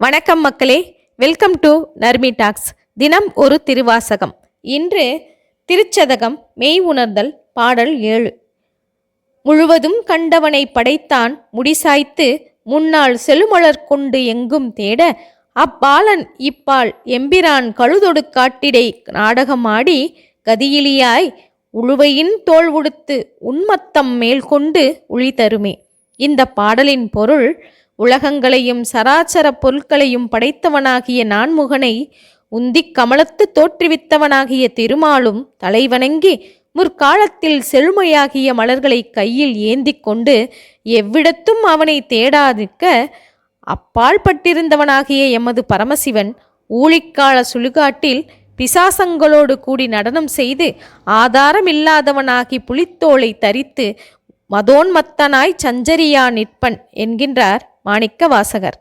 வணக்கம் மக்களே. Welcome to Narmi tax தினம் ஒரு திருவாசகம். இன்று திருச்சதகம் மெய் உணர்தல் பாடல் ஏழு. முழுவதும் கண்டவனை படைத்தான் முடிசாய்த்து முன்னாள் செழுமலர் கொண்டு எங்கும் தேட அப்பாலன் இப்பால் எம்பிரான் கழுதொடு காட்டிடை நாடகமாடி கதியிலியாய் உழுவையின் தோல் உடுத்து உன்மத்தம் மேல் கொண்டு உழி தருமே. இந்த பாடலின் பொருள் உலகங்களையும் சராசர பொருட்களையும் படைத்தவனாகிய நான்முகனை உந்திக் கமலத்து தோற்றுவித்தவனாகிய திருமாலும் தலைவணங்கி முற்காலத்தில் செழுமையாகிய மலர்களை கையில் ஏந்திக் கொண்டு எவ்விடத்தும் அவனை தேடாதிருக்க அப்பால் பட்டிருந்தவனாகிய எமது பரமசிவன் ஊழிக்கால சுழுகாட்டில் பிசாசங்களோடு கூடி நடனம் செய்து ஆதாரமில்லாதவனாகி புலித்தோலை தரித்து மதோன்மத்தனாய் சஞ்சரியா நிற்பன் என்கின்றார். மாணிக்க வாசகர்